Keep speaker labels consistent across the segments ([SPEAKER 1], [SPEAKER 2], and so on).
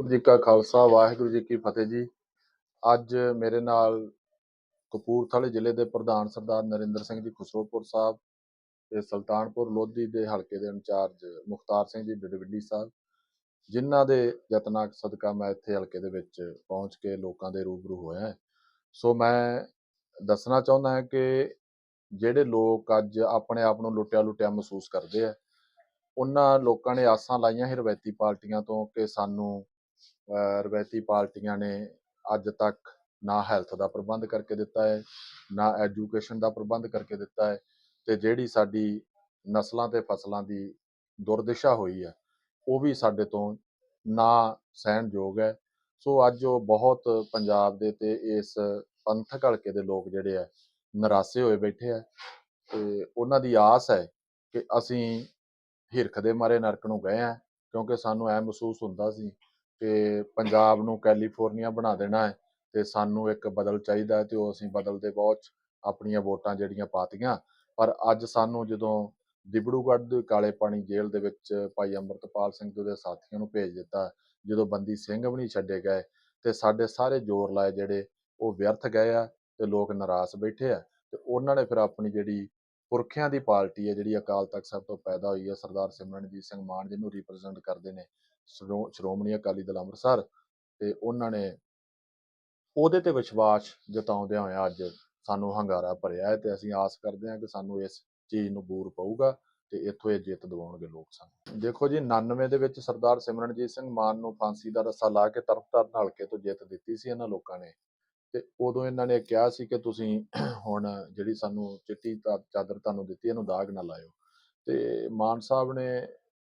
[SPEAKER 1] ਵਾਹਿਗੁਰੂ ਜੀ ਕਾ ਖਾਲਸਾ, ਵਾਹਿਗੁਰੂ ਜੀ ਕੀ ਫਤਿਹ ਜੀ ਅੱਜ ਮੇਰੇ ਨਾਲ ਕਪੂਰਥਲੇ ਜ਼ਿਲ੍ਹੇ ਦੇ ਪ੍ਰਧਾਨ ਸਰਦਾਰ ਨਰਿੰਦਰ ਸਿੰਘ ਜੀ ਖੁਸਰੋਪੁਰ ਸਾਹਿਬ ਤੇ ਸੁਲਤਾਨਪੁਰ ਲੋਧੀ ਦੇ ਹਲਕੇ ਦੇ ਇੰਚਾਰਜ ਮੁਖਤਾਰ ਸਿੰਘ ਜੀ ਡਡਵਿੱਡੀ ਸਾਹਿਬ, ਜਿਨ੍ਹਾਂ ਦੇ ਯਤਨਾਂ ਸਦਕਾ ਮੈਂ ਇੱਥੇ ਹਲਕੇ ਦੇ ਵਿੱਚ ਪਹੁੰਚ ਕੇ ਲੋਕਾਂ ਦੇ ਰੂਬਰੂ ਹੋਇਆ ਹਾਂ। ਸੋ ਮੈਂ ਦੱਸਣਾ ਚਾਹੁੰਦਾ ਹਾਂ ਕਿ ਜਿਹੜੇ ਲੋਕ ਅੱਜ ਆਪਣੇ ਆਪ ਨੂੰ ਲੁੱਟਿਆ ਲੁੱਟਿਆ ਮਹਿਸੂਸ ਕਰਦੇ ਆ, ਉਹਨਾਂ ਲੋਕਾਂ ਨੇ ਆਸਾਂ ਲਾਈਆਂ ਸੀ ਰਵਾਇਤੀ ਪਾਰਟੀਆਂ ਤੋਂ ਕਿ ਸਾਨੂੰ ਰਵਾਇਤੀ ਪਾਰਟੀਆਂ ਨੇ ਅੱਜ ਤੱਕ ਨਾ ਹੈਲਥ ਦਾ ਪ੍ਰਬੰਧ ਕਰਕੇ ਦਿੱਤਾ ਹੈ, ਨਾ ਐਜੂਕੇਸ਼ਨ ਦਾ ਪ੍ਰਬੰਧ ਕਰਕੇ ਦਿੱਤਾ ਹੈ ਤੇ ਜਿਹੜੀ ਸਾਡੀ ਨਸਲਾਂ ਤੇ ਫਸਲਾਂ ਦੀ ਦੁਰਦਿਸ਼ਾ ਹੋਈ ਹੈ, ਉਹ ਵੀ ਸਾਡੇ ਤੋਂ ਨਾ ਸਹਿਣਯੋਗ ਹੈ। ਸੋ ਅੱਜ ਉਹ ਬਹੁਤ ਪੰਜਾਬ ਦੇ ਤੇ ਇਸ ਪੰਥਕ ਹਲਕੇ ਦੇ ਲੋਕ ਜਿਹੜੇ ਆ ਨਿਰਾਸੇ ਹੋਏ ਬੈਠੇ ਆ ਤੇ ਉਹਨਾਂ ਦੀ ਆਸ ਹੈ ਕਿ ਅਸੀਂ ਹਿਰਖ ਦੇ ਮਾਰੇ ਨਰਕ ਨੂੰ ਗਏ ਆ ਕਿਉਂਕਿ ਸਾਨੂੰ ਐ ਮਹਿਸੂਸ ਹੁੰਦਾ ਸੀ ਕਿ ਪੰਜਾਬ ਨੂੰ ਕੈਲੀਫੋਰਨੀਆ ਬਣਾ ਦੇਣਾ ਹੈ ਤੇ ਸਾਨੂੰ ਇੱਕ ਬਦਲ ਚਾਹੀਦਾ ਹੈ ਤੇ ਉਹ ਅਸੀਂ ਬਦਲ ਦੇ ਬਹੁਤ ਆਪਣੀਆਂ ਵੋਟਾਂ ਜਿਹੜੀਆਂ ਪਾਤੀਆਂ ਪਰ ਅੱਜ ਸਾਨੂੰ ਜਦੋਂ ਦਿਬੜੂਗੜ੍ਹ ਦੇ ਕਾਲੇ ਪਾਣੀ ਜੇਲ੍ਹ ਦੇ ਵਿੱਚ ਭਾਈ ਅੰਮ੍ਰਿਤਪਾਲ ਸਿੰਘ ਤੇ ਉਹਦੇ ਸਾਥੀਆਂ ਨੂੰ ਭੇਜ ਦਿੱਤਾ, ਜਦੋਂ ਬੰਦੀ ਸਿੰਘ ਵੀ ਨਹੀਂ ਛੱਡੇ ਗਏ ਤੇ ਸਾਡੇ ਸਾਰੇ ਜ਼ੋਰ ਲਾਏ ਜਿਹੜੇ ਉਹ ਵਿਅਰਥ ਗਏ ਆ ਤੇ ਲੋਕ ਨਾਰਾਜ਼ ਬੈਠੇ ਆ ਤੇ ਉਹਨਾਂ ਨੇ ਫਿਰ ਆਪਣੀ ਜਿਹੜੀ ਪੁਰਖਿਆਂ ਦੀ ਪਾਰਟੀ ਹੈ ਜਿਹੜੀ ਅਕਾਲ ਤਖਤ ਸਾਹਿਬ ਤੋਂ ਪੈਦਾ ਹੋਈ ਹੈ, ਸਰਦਾਰ ਸਿਮਰਨਜੀਤ ਸਿੰਘ ਮਾਨ ਜਿਹਨੂੰ ਰਿਪਰੈਜ਼ੈਂਟ ਕਰਦੇ ਨੇ ਸ਼੍ਰੋਮਣੀ ਅਕਾਲੀ ਦਲ ਅੰਮ੍ਰਿਤਸਰ ਤੇ ਉਹਨਾਂ ਨੇ ਉਹਦੇ ਤੇ ਵਿਸ਼ਵਾਸ ਜਤਾਉਂਦਿਆਂ ਹੋਇਆਂ ਅੱਜ ਸਾਨੂੰ ਹੰਗਾਰਾ ਭਰਿਆ ਹੈ ਤੇ ਅਸੀਂ ਆਸ ਕਰਦੇ ਹਾਂ ਕਿ ਸਾਨੂੰ ਇਸ ਚੀਜ਼ ਨੂੰ ਬੂਰ ਪਊਗਾ ਤੇ ਇੱਥੋਂ ਇਹ ਜਿੱਤ ਦਿਵਾਉਣਗੇ ਲੋਕ ਸਾਨੂੰ। ਦੇਖੋ ਜੀ 99 ਦੇ ਵਿੱਚ ਸਰਦਾਰ ਸਿਮਰਨਜੀਤ ਸਿੰਘ ਮਾਨ ਨੂੰ ਫਾਂਸੀ ਦਾ ਰੱਸਾ ਲਾ ਕੇ ਤਰਫਤਾਰਨ ਹਲਕੇ ਤੋਂ ਜਿੱਤ ਦਿੱਤੀ ਸੀ ਇਹਨਾਂ ਲੋਕਾਂ ਨੇ ਤੇ ਉਦੋਂ ਇਹਨਾਂ ਨੇ ਕਿਹਾ ਸੀ ਕਿ ਤੁਸੀਂ ਹੁਣ ਜਿਹੜੀ ਸਾਨੂੰ ਚਿੱਟੀ ਚਾਦਰ ਤੁਹਾਨੂੰ ਦਿੱਤੀ, ਇਹਨੂੰ ਦਾਗ ਨਾ ਲਾਇਓ। ਤੇ ਮਾਨ ਸਾਹਿਬ ਨੇ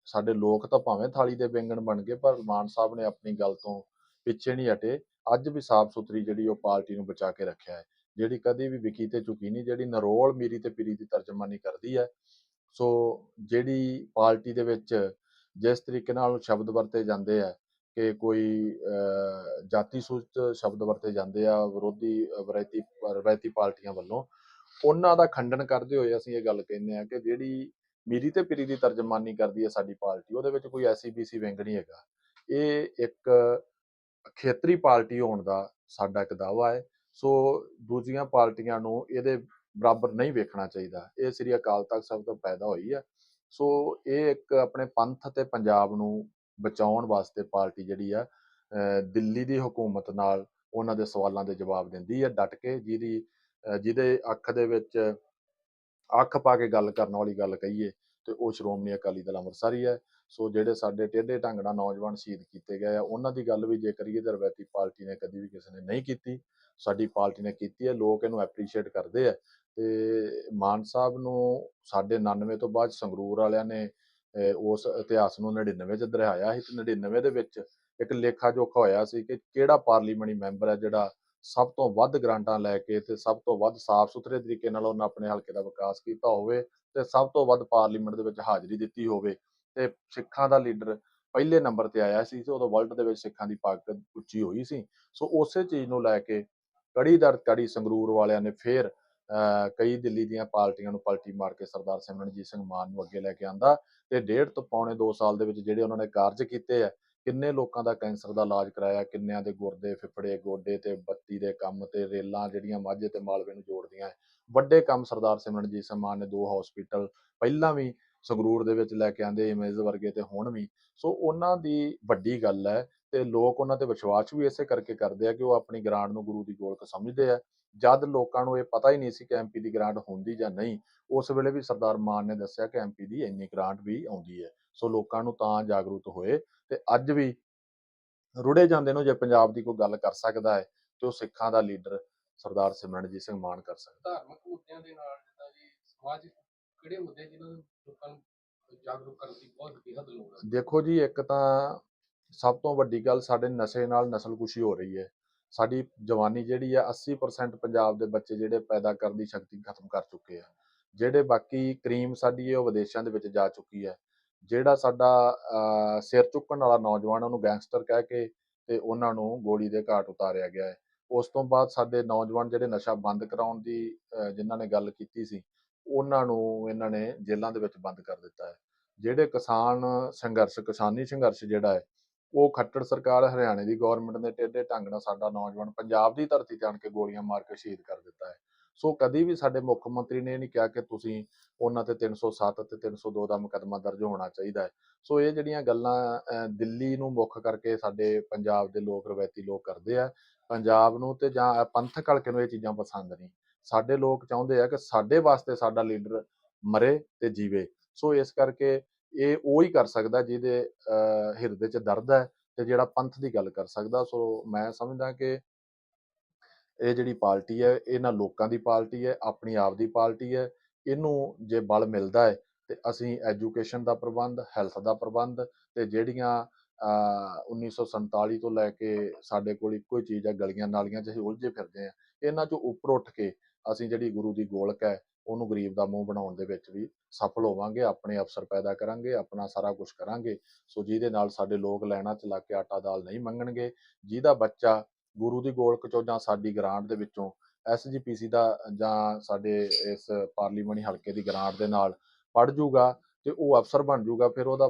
[SPEAKER 1] ਸਾਡੇ ਲੋਕ ਤਾਂ ਭਾਵੇਂ ਥਾਲੀ ਦੇ ਬੈਂਗਣ ਬਣ ਗਏ ਪਰ ਮਾਨ ਸਾਹਿਬ ਨੇ ਆਪਣੀ ਗੱਲ ਤੋਂ ਪਿੱਛੇ ਨਹੀਂ ਹਟੇ। ਅੱਜ ਵੀ ਸਾਫ਼ ਸੁਥਰੀ ਜਿਹੜੀ ਉਹ ਪਾਰਟੀ ਨੂੰ ਬਚਾ ਕੇ ਰੱਖਿਆ ਹੈ। ਜਿਹੜੀ ਕਦੀ ਵੀ ਵਿਕੀ ਤੇ ਝੁਕੀ ਨਹੀਂ ਜਿਹੜੀ ਨਰੋਲ ਮੀਰੀ ਤੇ ਪੀਰੀ ਦੀ ਤਰਜਮਾਨੀ ਕਰਦੀ ਹੈ। ਸੋ ਜਿਹੜੀ ਪਾਰਟੀ ਦੇ ਵਿੱਚ ਜਿਸ ਤਰੀਕੇ ਨਾਲ ਸ਼ਬਦ ਵਰਤੇ ਜਾਂਦੇ ਆ ਕਿ ਕੋਈ ਅਹ, ਜਾਤੀ ਸੂਚ ਸ਼ਬਦ ਵਰਤੇ ਜਾਂਦੇ ਆ ਵਿਰੋਧੀ ਅਹ, ਵਿਰਾਇਤੀ ਰਵਾਇਤੀ ਪਾਰਟੀਆਂ ਵੱਲੋਂ ਉਹਨਾਂ ਦਾ ਖੰਡਨ ਕਰਦੇ ਹੋਏ ਅਸੀਂ ਇਹ ਗੱਲ ਕਹਿੰਦੇ ਆ ਕਿ ਜਿਹੜੀ ਮੀਰੀ ਤੇ ਪੀਰੀ ਦੀ ਤਰਜਮਾਨੀ ਕਰਦੀ ਹੈ ਸਾਡੀ ਪਾਰਟੀ, ਉਹਦੇ ਵਿੱਚ ਕੋਈ ਐਸੀ ਬੀਸੀ ਵਿੰਗ ਨਹੀਂ ਹੈਗਾ। ਇਹ ਇੱਕ ਖੇਤਰੀ ਪਾਰਟੀ ਹੋਣ ਦਾ ਸਾਡਾ ਇੱਕ ਦਾਵਾ ਹੈ, ਸੋ ਦੂਜੀਆਂ ਪਾਰਟੀਆਂ ਨੂੰ ਇਹਦੇ ਬਰਾਬਰ ਨਹੀਂ ਵੇਖਣਾ ਚਾਹੀਦਾ। ਇਹ ਸ੍ਰੀ ਅਕਾਲ ਤਖਤ ਸਾਹਿਬ ਤੋਂ ਪੈਦਾ ਹੋਈ ਹੈ, ਸੋ ਇਹ ਇੱਕ ਆਪਣੇ ਪੰਥ ਤੇ ਪੰਜਾਬ ਨੂੰ ਬਚਾਉਣ ਵਾਸਤੇ ਪਾਰਟੀ ਜਿਹੜੀ ਆ ਦਿੱਲੀ ਦੀ ਹਕੂਮਤ ਨਾਲ ਉਹਨਾਂ ਦੇ ਸਵਾਲਾਂ ਦੇ ਜਵਾਬ ਦਿੰਦੀ ਹੈ, ਡਟ ਕੇ ਜਿਹਦੀ ਜਿਹਦੇ ਅੱਖ ਦੇ ਵਿੱਚ ਅੱਖ ਪਾ ਕੇ ਗੱਲ ਕਰਨ ਵਾਲੀ ਗੱਲ ਕਹੀਏ, ਤੇ ਉਹ ਸ਼੍ਰੋਮਣੀ ਅਕਾਲੀ ਦਲ ਅੰਮ੍ਰਿਤਸਰ ਹੀ। ਹੈ ਸੋ ਜਿਹੜੇ ਸਾਡੇ ਟੇਢੇ ਢੰਗ ਨਾਲ ਨੌਜਵਾਨ ਸ਼ਹੀਦ ਕੀਤੇ ਗਏ ਆ, ਉਹਨਾਂ ਦੀ ਗੱਲ ਵੀ ਜੇ ਕਰੀਏ ਤਾਂ ਰਵਾਇਤੀ ਪਾਰਟੀ ਨੇ ਕਦੀ ਵੀ ਕਿਸੇ ਨੇ ਨਹੀਂ ਕੀਤੀ। ਸਾਡੀ ਪਾਰਟੀ ਨੇ ਕੀਤੀ ਹੈ, ਲੋਕ ਇਹਨੂੰ ਐਪਰੀਸ਼ੀਏਟ ਕਰਦੇ ਆ। ਤੇ ਮਾਨ ਸਾਹਿਬ ਨੂੰ ਸਾਡੇ 99 ਤੋਂ ਬਾਅਦ ਸੰਗਰੂਰ ਵਾਲਿਆਂ ਨੇ ਉਸ ਇਤਿਹਾਸ ਨੂੰ 99 ਚ ਦਰਹਾਇਆ ਸੀ ਤੇ 99 ਦੇ ਵਿੱਚ ਇੱਕ ਲੇਖਾ ਜੋਖਾ ਹੋਇਆ ਸੀ ਕਿ ਕਿਹੜਾ ਪਾਰਲੀਮੈਂਟ ਮੈਂਬਰ ਹੈ ਜਿਹੜਾ ਸਭ ਤੋਂ ਵੱਧ ਗ੍ਰਾਂਟਾਂ ਲੈ ਕੇ ਤੇ ਸਭ ਤੋਂ ਵੱਧ ਸਾਫ਼ ਸੁਥਰੇ ਤਰੀਕੇ ਨਾਲ ਉਹਨਾਂ ਆਪਣੇ ਹਲਕੇ ਦਾ ਵਿਕਾਸ ਕੀਤਾ ਹੋਵੇ ਤੇ ਸਭ ਤੋਂ ਵੱਧ ਪਾਰਲੀਮੈਂਟ ਦੇ ਵਿੱਚ ਹਾਜ਼ਰੀ ਦਿੱਤੀ ਹੋਵੇ। ਤੇ ਸਿੱਖਾਂ ਦਾ ਲੀਡਰ ਪਹਿਲੇ ਨੰਬਰ ਤੇ ਆਇਆ ਸੀ ਤੇ ਉਦੋਂ ਵਰਲਡ ਦੇ ਵਿੱਚ ਸਿੱਖਾਂ ਦੀ ਤਾਕਤ ਉੱਚੀ ਹੋਈ ਸੀ। ਸੋ ਉਸੇ ਚੀਜ਼ ਨੂੰ ਲੈ ਕੇ ਕੜੀ ਦਰ ਕੜੀ ਸੰਗਰੂਰ ਵਾਲਿਆਂ ਨੇ ਫੇਰ ਅਹ, ਕਈ ਦਿੱਲੀ ਦੀਆਂ ਪਾਰਟੀਆਂ ਨੂੰ ਪਲਟੀ ਮਾਰ ਕੇ ਸਰਦਾਰ ਸਿਮਰਨਜੀਤ ਸਿੰਘ ਮਾਨ ਨੂੰ ਅੱਗੇ ਲੈ ਕੇ ਆਂਦਾ ਤੇ ਡੇਢ ਤੋਂ ਪੌਣੇ 2 ਸਾਲ ਦੇ ਵਿੱਚ ਜਿਹੜੇ ਉਹਨਾਂ ਨੇ ਕਾਰਜ ਕੀਤੇ ਆ ਕਿੰਨੇ ਲੋਕਾਂ ਦਾ ਕੈਂਸਰ ਦਾ ਇਲਾਜ ਕਰਾਇਆ, ਕਿੰਨਿਆਂ ਦੇ ਗੁਰਦੇ ਫਿਫੜੇ, ਗੋਡੇ ਤੇ ਬੱਤੀ ਦੇ ਕੰਮ ਤੇ ਰੇਲਾਂ ਜਿਹੜੀਆਂ ਮਾਝੇ ਤੇ ਮਾਲਵੇ ਨੂੰ ਜੋੜਦੀਆਂ ਵੱਡੇ ਕੰਮ ਸਰਦਾਰ ਸਿਮਰਨਜੀਤ ਸਿੰਘ ਮਾਨ ਨੇ ਦੋ ਹਸਪੀਟਲ ਪਹਿਲਾਂ ਵੀ ਸੰਗਰੂਰ ਦੇ ਵਿੱਚ ਲੈ ਕੇ ਆਂਦੇ, ਇਮੇਜ ਵਰਗੇ ਤੇ ਹੁਣ ਵੀ। ਸੋ ਉਹਨਾਂ ਦੀ ਵੱਡੀ ਗੱਲ ਹੈ ਤੇ ਲੋਕ ਉਹਨਾਂ ਤੇ ਵਿਸ਼ਵਾਸ ਵੀ ਇਸੇ ਕਰਕੇ ਕਰਦੇ ਆ ਕਿ ਉਹ ਆਪਣੀ ਗ੍ਰਾਂਟ ਨੂੰ ਗੁਰੂ ਦੀ ਗੋਲਕ ਸਮਝਦੇ ਆ। ਜਦ ਲੋਕਾਂ ਨੂੰ ਇਹ ਪਤਾ ਹੀ ਨਹੀਂ ਸੀ ਕਿ ਐਮਪੀ ਦੀ ਗ੍ਰਾਂਟ ਹੁੰਦੀ ਜਾਂ ਨਹੀਂ, ਉਸ ਵੇਲੇ ਵੀ ਸਰਦਾਰ ਮਾਨ ਨੇ ਦੱਸਿਆ ਕਿ ਐਮਪੀ ਦੀ ਇੰਨੀ ਗ੍ਰਾਂਟ ਵੀ ਆਉਂਦੀ ਹੈ ਸੋ ਲੋਕਾਂ ਨੂੰ ਤਾਂ ਜਾਗਰੂਕ ਹੋਏ ਤੇ ਅੱਜ ਵੀ ਰੁੜੇ ਜਾਂਦੇ ਨੂੰ ਜੇ ਪੰਜਾਬ ਦੀ ਕੋਈ ਗੱਲ ਕਰ ਸਕਦਾ ਹੈ ਤੇ ਉਹ ਸਿੱਖਾਂ ਦਾ ਲੀਡਰ ਸਰਦਾਰ ਸਿਮਰਨਜੀਤ ਸਿੰਘ ਮਾਨ ਕਰ ਸਕਦਾ
[SPEAKER 2] ਧਾਰਮਿਕ ਮੁੱਦਿਆਂ ਦੇ ਨਾਲ ਜਿੱਦਾਂ ਜੀ ਸਮਾਜ ਕਿਹੜੇ ਮੁੱਦੇ ਜਿਨ੍ਹਾਂ ਨੂੰ ਲੋਕਾਂ ਨੂੰ ਜਾਗਰੂਕ ਕਰਨ ਦੀ ਬਹੁਤ ਬੇਹੱਦ ਲੋੜ ਹੈ।
[SPEAKER 1] ਦੇਖੋ ਜੀ ਇੱਕ ਤਾਂ ਸਭ ਤੋਂ ਵੱਡੀ ਗੱਲ ਸਾਡੇ ਨਸ਼ੇ ਨਾਲ ਨਸਲਕੁਸ਼ੀ ਹੋ ਰਹੀ ਹੈ। ਸਾਡੀ ਜਵਾਨੀ ਜਿਹੜੀ ਆ 80% ਪੰਜਾਬ ਦੇ ਬੱਚੇ ਜਿਹੜੇ ਪੈਦਾ ਕਰਨ ਦੀ ਸ਼ਕਤੀ ਖਤਮ ਕਰ ਚੁੱਕੇ ਆ। ਜਿਹੜੇ ਬਾਕੀ ਕਰੀਮ ਸਾਡੀ ਉਹ ਵਿਦੇਸ਼ਾਂ ਦੇ ਵਿੱਚ ਜਾ ਚੁੱਕੀ ਹੈ। ਜਿਹੜਾ ਸਾਡਾ ਅਹ, ਸਿਰ ਚੁੱਕਣ ਵਾਲਾ ਨੌਜਵਾਨ ਉਹਨੂੰ ਗੈਂਗਸਟਰ ਕਹਿ ਕੇ ਤੇ ਉਹਨਾਂ ਨੂੰ ਗੋਲੀ ਦੇ ਘਾਟ ਉਤਾਰਿਆ ਗਿਆ ਹੈ। ਉਸ ਤੋਂ ਬਾਅਦ ਸਾਡੇ ਨੌਜਵਾਨ ਜਿਹੜੇ ਨਸ਼ਾ ਬੰਦ ਕਰਾਉਣ ਦੀ ਅਹ, ਜਿਨ੍ਹਾਂ ਨੇ ਗੱਲ ਕੀਤੀ ਸੀ ਉਹਨਾਂ ਨੂੰ ਇਹਨਾਂ ਨੇ ਜੇਲ੍ਹਾਂ ਦੇ ਵਿੱਚ ਬੰਦ ਕਰ ਦਿੱਤਾ ਹੈ। ਜਿਹੜੇ ਕਿਸਾਨ ਸੰਘਰਸ਼ ਕਿਸਾਨੀ ਸੰਘਰਸ਼ ਜਿਹੜਾ ਹੈ ਉਹ ਖੱਟੜ ਸਰਕਾਰ ਹਰਿਆਣੇ ਦੀ ਗਵਰਨਮੈਂਟ ਨੇ ਟੇਢੇ ਢੰਗ ਨਾਲ ਸਾਡਾ ਨੌਜਵਾਨ ਪੰਜਾਬ ਦੀ ਧਰਤੀ ਤੇ ਆਣ ਕੇ ਗੋਲੀਆਂ ਮਾਰ ਕੇ ਸ਼ਹੀਦ ਕਰ ਦਿੱਤਾ ਹੈ। ਸੋ ਕਦੀ ਵੀ ਸਾਡੇ ਮੁੱਖ ਮੰਤਰੀ ਨੇ ਇਹ ਨਹੀਂ ਕਿਹਾ ਕਿ ਤੁਸੀਂ ਉਹਨਾਂ ਤੇ 307 ਤੇ 302 ਦਾ ਮੁਕੱਦਮਾ ਦਰਜ ਹੋਣਾ ਚਾਹੀਦਾ ਹੈ। ਸੋ ਇਹ ਜਿਹੜੀਆਂ ਗੱਲਾਂ ਦਿੱਲੀ ਨੂੰ ਮੁੱਖ ਕਰਕੇ ਸਾਡੇ ਪੰਜਾਬ ਦੇ ਲੋਕ ਰਵਾਇਤੀ ਲੋਕ ਕਰਦੇ ਆ ਪੰਜਾਬ ਨੂੰ ਤੇ ਜਾਂ ਇਹ ਪੰਥਕ ਹਲਕੇ ਨੂੰ ਇਹ ਚੀਜ਼ਾਂ ਪਸੰਦ ਨਹੀਂ। ਸਾਡੇ ਲੋਕ ਚਾਹੁੰਦੇ ਆ ਕਿ ਸਾਡੇ ਵਾਸਤੇ ਸਾਡਾ ਲੀਡਰ ਮਰੇ ਤੇ ਜੀਵੇ। ਸੋ ਇਸ ਕਰਕੇ ਇਹ ਉਹ ਹੀ ਕਰ ਸਕਦਾ ਜਿਹਦੇ ਅਹ, ਹਿਰਦੇ 'ਚ ਦਰਦ ਹੈ ਤੇ ਜਿਹੜਾ ਪੰਥ ਦੀ ਗੱਲ ਕਰ ਸਕਦਾ। ਸੋ ਮੈਂ ਸਮਝਦਾ ਕਿ ਇਹ ਜਿਹੜੀ ਪਾਰਟੀ ਹੈ ਇਹ ਨਾ ਲੋਕਾਂ ਦੀ ਪਾਰਟੀ ਹੈ ਆਪਣੀ ਆਪ ਦੀ ਪਾਰਟੀ ਹੈ ਇਹਨੂੰ ਜੇ ਬਲ ਮਿਲਦਾ ਹੈ ਤੇ ਅਸੀਂ ਐਜੂਕੇਸ਼ਨ ਦਾ ਪ੍ਰਬੰਧ ਹੈਲਥ ਦਾ ਪ੍ਰਬੰਧ ਤੇ ਜਿਹੜੀਆਂ ਅਹ, 1947 ਤੋਂ ਲੈ ਕੇ ਸਾਡੇ ਕੋਲ ਇੱਕੋ ਹੀ ਚੀਜ਼ ਹੈ ਗਲੀਆਂ ਨਾਲੀਆਂ 'ਚ ਅਸੀਂ ਉਲਝੇ ਫਿਰਦੇ ਆ ਇਹਨਾਂ 'ਚੋਂ ਉੱਪਰ ਉੱਠ ਕੇ ਅਸੀਂ ਜਿਹੜੀ ਗੁਰੂ ਦੀ ਗੋਲਕ ਹੈ ਉਹਨੂੰ ਗਰੀਬ ਦਾ ਮੂੰਹ ਬਣਾਉਣ ਦੇ ਵਿੱਚ ਵੀ ਸਫਲ ਹੋਵਾਂਗੇ ਆਪਣੇ ਅਫਸਰ ਪੈਦਾ ਕਰਾਂਗੇ ਆਪਣਾ ਸਾਰਾ ਕੁਝ ਕਰਾਂਗੇ ਸੋ ਜਿਹਦੇ ਨਾਲ ਸਾਡੇ ਲੋਕ ਲੈਣਾ ਚ ਲੱਗ ਕੇ ਆਟਾ ਦਾਲ ਨਹੀਂ ਮੰਗਣਗੇ ਜਿਹਦਾ ਬੱਚਾ ਗੁਰੂ ਦੀ ਗੋਲਕ ਚੋਂ ਜਾਂ ਸਾਡੀ ਗ੍ਰਾਂਟ ਦੇ ਵਿੱਚੋਂ ਐਸਜੀਪੀਸੀ ਦਾ ਜਾਂ ਸਾਡੇ ਇਸ ਪਾਰਲੀਮੈਂਟ ਹਲਕੇ ਦੀ ਗ੍ਰਾਂਟ ਦੇ ਨਾਲ ਪੜ ਜਾਊਗਾ ਤੇ ਉਹ ਅਫਸਰ ਬਣ ਜਾਊਗਾ ਫਿਰ ਉਹਦਾ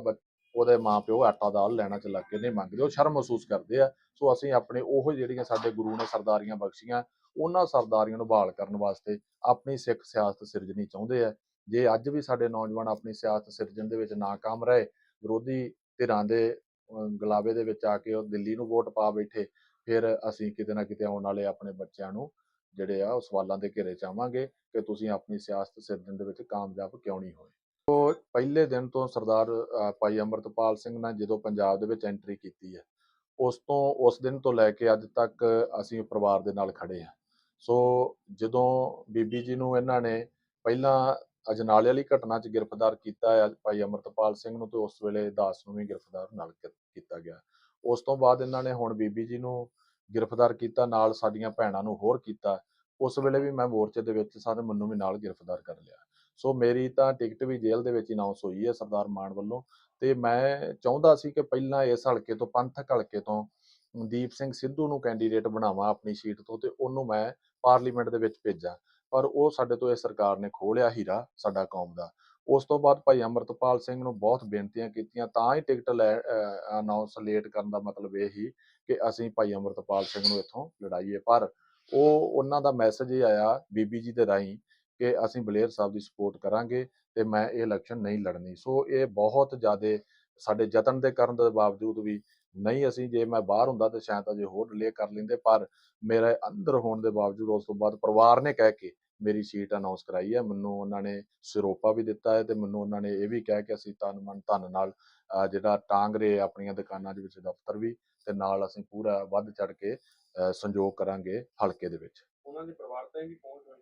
[SPEAKER 1] ਉਹਦੇ ਮਾਪਿਓ ਆਟਾ ਦਾਲ ਲੈਣਾ ਚ ਲੱਗ ਕੇ ਨਹੀਂ ਮੰਗਦੇ ਉਹ ਸ਼ਰਮ ਮਹਿਸੂਸ ਕਰਦੇ ਆ। ਸੋ ਅਸੀਂ ਆਪਣੇ ਉਹ ਜਿਹੜੀਆਂ ਸਾਡੇ ਗੁਰੂ ਨੇ ਸਰਦਾਰੀਆਂ ਬਖਸ਼ੀਆਂ ਉਹਨਾਂ ਸਰਦਾਰੀਆਂ ਨੂੰ ਬਹਾਲ ਕਰਨ ਵਾਸਤੇ ਆਪਣੀ ਸਿੱਖ ਸਿਆਸਤ ਸਿਰਜਣੀ ਚਾਹੁੰਦੇ ਆ। ਜੇ ਅੱਜ ਵੀ ਸਾਡੇ ਨੌਜਵਾਨ ਆਪਣੀ ਸਿਆਸਤ ਸਿਰਜਣ ਦੇ ਵਿੱਚ ਨਾਕਾਮ ਰਹੇ ਵਿਰੋਧੀ ਧਿਰਾਂ ਦੇ ਅਹ, ਗਲਾਵੇ ਦੇ ਵਿੱਚ ਆ ਕੇ ਉਹ ਦਿੱਲੀ ਨੂੰ ਵੋਟ ਪਾ ਬੈਠੇ ਫਿਰ ਅਸੀਂ ਕਿਤੇ ਨਾ ਕਿਤੇ ਆਉਣ ਵਾਲੇ ਆਪਣੇ ਬੱਚਿਆਂ ਨੂੰ ਜਿਹੜੇ ਆ, ਉਹ ਸਵਾਲਾਂ ਦੇ ਘੇਰੇ ਚ ਆਵਾਂਗੇ ਕਿ ਤੁਸੀਂ ਆਪਣੀ ਸਿਆਸਤ ਸਿਰਜਣ ਦੇ ਵਿੱਚ ਕਾਮਯਾਬ ਕਿਉਂ ਨਹੀਂ ਹੋਏ? ਉਹ ਪਹਿਲੇ ਦਿਨ ਤੋਂ ਸਰਦਾਰ ਭਾਈ ਅੰਮ੍ਰਿਤਪਾਲ ਸਿੰਘ ਨੇ ਜਦੋਂ ਪੰਜਾਬ ਦੇ ਵਿੱਚ ਐਂਟਰੀ ਕੀਤੀ ਹੈ, ਉਸ ਤੋਂ, ਉਸ ਦਿਨ ਤੋਂ ਲੈ ਕੇ ਅੱਜ ਤੱਕ ਅਸੀਂ ਪਰਿਵਾਰ ਦੇ ਨਾਲ ਖੜੇ ਹਾਂ। ਸੋ ਜਦੋਂ ਬੀਬੀ ਜੀ ਨੂੰ ਇਹਨਾਂ ਨੇ ਪਹਿਲਾਂ ਅਜਨਾਲੇ ਵਾਲੀ ਘਟਨਾ 'ਚ ਗ੍ਰਿਫਤਾਰ ਕੀਤਾ ਹੈ ਭਾਈ ਅਮਰਤਪਾਲ ਸਿੰਘ ਨੂੰ, ਤੇ ਉਸ ਵੇਲੇ ਦਾਸ ਨੂੰ ਵੀ ਗ੍ਰਿਫਤਾਰ ਨਾਲ ਕੀਤਾ ਗਿਆ। ਉਸ ਤੋਂ ਬਾਅਦ ਇਹਨਾਂ ਨੇ ਹੁਣ ਬੀਬੀ ਜੀ ਨੂੰ ਗ੍ਰਿਫਤਾਰ ਕੀਤਾ, ਨਾਲ ਸਾਡੀਆਂ ਭੈਣਾਂ ਨੂੰ ਹੋਰ ਕੀਤਾ। ਉਸ ਵੇਲੇ ਵੀ ਮੈਂ ਮੋਰਚੇ ਦੇ ਵਿੱਚ ਸਾਰੇ ਮੈਨੂੰ ਵੀ ਨਾਲ ਗ੍ਰਿਫਤਾਰ ਕਰ ਲਿਆ। ਸੋ ਮੇਰੀ ਤਾਂ ਟਿਕਟ ਵੀ ਜੇਲ੍ਹ ਦੇ ਵਿੱਚ ਅਨਾਉਂਸ ਹੋਈ ਹੈ ਸਰਦਾਰ ਮਾਨ ਵੱਲੋਂ ਤੇ ਮੈਂ ਚਾਹੁੰਦਾ ਸੀ ਕਿ ਪਹਿਲਾਂ ਇਸ ਹਲਕੇ ਤੋਂ, ਪੰਥਕ ਹਲਕੇ ਤੋਂ ਦੀਪ ਸਿੰਘ ਸਿੱਧੂ ਨੂੰ ਕੈਂਡੀਡੇਟ ਬਣਾਵਾਂ ਆਪਣੀ ਸੀਟ ਤੋਂ ਤੇ ਉਹਨੂੰ ਮੈਂ ਪਾਰਲੀਮੈਂਟ ਦੇ ਵਿੱਚ ਭੇਜਾਂ। ਪਰ ਉਹ ਸਾਡੇ ਤੋਂ ਇਹ ਸਰਕਾਰ ਨੇ ਖੋਹ ਲਿਆ ਹੀਰਾ ਸਾਡਾ ਕੌਮ ਦਾ। ਉਸ ਤੋਂ ਬਾਅਦ ਭਾਈ ਅੰਮ੍ਰਿਤਪਾਲ ਸਿੰਘ ਨੂੰ ਬਹੁਤ ਬੇਨਤੀਆਂ ਕੀਤੀਆਂ, ਤਾਂ ਹੀ ਟਿਕਟ ਲੈ ਅਨਾਉਂਸ ਲੇਟ ਕਰਨ ਦਾ ਮਤਲਬ ਇਹ ਹੀ ਕਿ ਅਸੀਂ ਭਾਈ ਅੰਮ੍ਰਿਤਪਾਲ ਸਿੰਘ ਨੂੰ ਇੱਥੋਂ ਲੜਾਈਏ। ਪਰ ਉਹ, ਉਹਨਾਂ ਦਾ ਮੈਸੇਜ ਇਹ ਆਇਆ ਬੀਬੀ ਜੀ ਦੇ ਰਾਹੀਂ ਕਿ ਅਸੀਂ ਬਲੇਅਰ ਸਾਹਿਬ ਦੀ ਸਪੋਰਟ ਕਰਾਂਗੇ ਤੇ ਮੈਂ ਇਹ ਇਲੈਕਸ਼ਨ ਨਹੀਂ ਲੜਨੀ। ਸੋ ਇਹ ਬਹੁਤ ਜ਼ਿਆਦਾ ਸਾਡੇ ਯਤਨ ਦੇ ਕਰਨ ਦੇ ਬਾਵਜੂਦ ਵੀ ਨਹੀਂ ਅਸੀਂ, ਜੇ ਮੈਂ ਬਾਹਰ ਹੁੰਦਾ ਤੇ ਸ਼ਾਇਦ ਅਜੇ ਹੋਰ ਡਿਲੇ ਕਰ ਲੈਂਦੇ, ਪਰ ਮੇਰੇ ਅੰਦਰ ਹੋਣ ਦੇ ਬਾਵਜੂਦ ਉਸ ਤੋਂ ਬਾਅਦ ਪਰਿਵਾਰ ਨੇ ਕਹਿ ਕੇ ਮੇਰੀ ਸੀਟ ਅਨਾਉਂਸ ਕਰਾਈ ਹੈ ਮੈਨੂੰ ਉਹਨਾਂ ਨੇ ਸਿਰੋਪਾ ਵੀ ਦਿੱਤਾ ਹੈ ਤੇ ਮੈਨੂੰ ਉਹਨਾਂ ਨੇ ਇਹ ਵੀ ਕਿਹਾ ਕਿ ਅਸੀਂ ਤਨ ਮਨ ਧਨ ਨਾਲ ਜਿਹੜਾ ਟਾਂਗਰੇ ਆਪਣੀਆਂ ਦੁਕਾਨਾਂ ਦੇ ਵਿੱਚ ਦਫ਼ਤਰ ਵੀ ਤੇ ਨਾਲ ਅਸੀਂ ਪੂਰਾ ਵੱਧ ਚੜ ਕੇ ਸੰਯੋਗ ਕਰਾਂਗੇ ਹਲਕੇ ਦੇ ਵਿੱਚ।
[SPEAKER 2] ਉਹਨਾਂ ਦੇ ਪਰਿਵਾਰ ਤੇ ਵੀ ਪਹੁੰਚ ਹੋਣੀ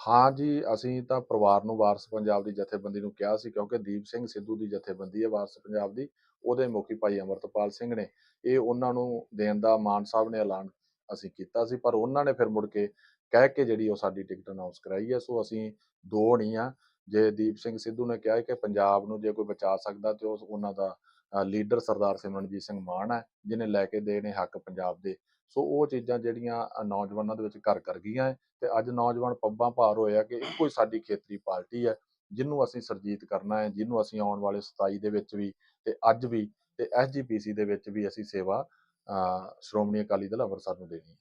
[SPEAKER 1] ਹਾਂ ਜੀ ਅਸੀਂ ਤਾਂ ਪਰਿਵਾਰ ਨੂੰ ਵਾਰਸ ਪੰਜਾਬ ਦੀ ਜਥੇਬੰਦੀ ਨੂੰ ਕਿਹਾ ਸੀ ਕਿਉਂਕਿ ਦੀਪ ਸਿੰਘ ਸਿੱਧੂ ਦੀ ਜਥੇਬੰਦੀ ਹੈ ਵਾਰਸ ਪੰਜਾਬ ਦੀ ਉਹਦੇ ਮੁਖੀ ਭਾਈ ਅਮਰਤਪਾਲ ਸਿੰਘ ਨੇ। ਇਹ ਉਹਨਾਂ ਨੂੰ ਦੇਣ ਦਾ ਮਾਨ ਸਾਹਿਬ ਨੇ ਐਲਾਨ ਅਸੀਂ ਕੀਤਾ ਸੀ, ਪਰ ਉਹਨਾਂ ਨੇ ਫਿਰ ਮੁੜ ਕੇ ਕਹਿ ਕੇ ਜਿਹੜੀ ਉਹ ਸਾਡੀ ਟਿਕਟ ਅਨਾਉਂਸ ਕਰਾਈ ਹੈ, ਸੋ ਅਸੀਂ ਦੋ ਨਹੀਂ ਆ। ਜੇ ਦੀਪ ਸਿੰਘ ਸਿੱਧੂ ਨੇ ਕਿਹਾ ਕਿ ਪੰਜਾਬ ਨੂੰ ਜੇ ਕੋਈ ਬਚਾ ਸਕਦਾ ਤੇ ਉਹ ਉਹਨਾਂ ਦਾ ਲੀਡਰ ਸਰਦਾਰ ਸਿਮਰਨਜੀਤ ਸਿੰਘ ਮਾਨ ਹੈ ਜਿਨੇ ਲੈ ਕੇ ਦੇ ਹੱਕ ਪੰਜਾਬ ਦੇ। ਸੋ ਉਹ ਚੀਜ਼ਾਂ ਜਿਹੜੀਆਂ ਨੌਜਵਾਨਾਂ ਦੇ ਵਿੱਚ ਘਰ ਕਰ ਗਈਆਂ ਹੈ ਤੇ ਅੱਜ ਨੌਜਵਾਨ ਪੱਬਾਂ ਭਾਰ ਹੋਇਆ ਕਿ ਇੱਕੋ ਹੀ ਸਾਡੀ ਖੇਤਰੀ ਪਾਰਟੀ ਹੈ, ਜਿਹਨੂੰ ਅਸੀਂ ਸਰਜੀਤ ਕਰਨਾ ਹੈ, ਜਿਹਨੂੰ ਅਸੀਂ ਆਉਣ ਵਾਲੇ 27 ਦੇ ਵਿੱਚ ਵੀ ਤੇ ਅੱਜ ਵੀ ਤੇ ਐਸਜੀਪੀਸੀ ਦੇ ਵਿੱਚ ਵੀ ਅਸੀਂ ਸੇਵਾ ਸ਼੍ਰੋਮਣੀ ਅਕਾਲੀ ਦਲ ਅੰਮ੍ਰਿਤਸਰ ਨੂੰ ਦੇਣੀ ਹੈ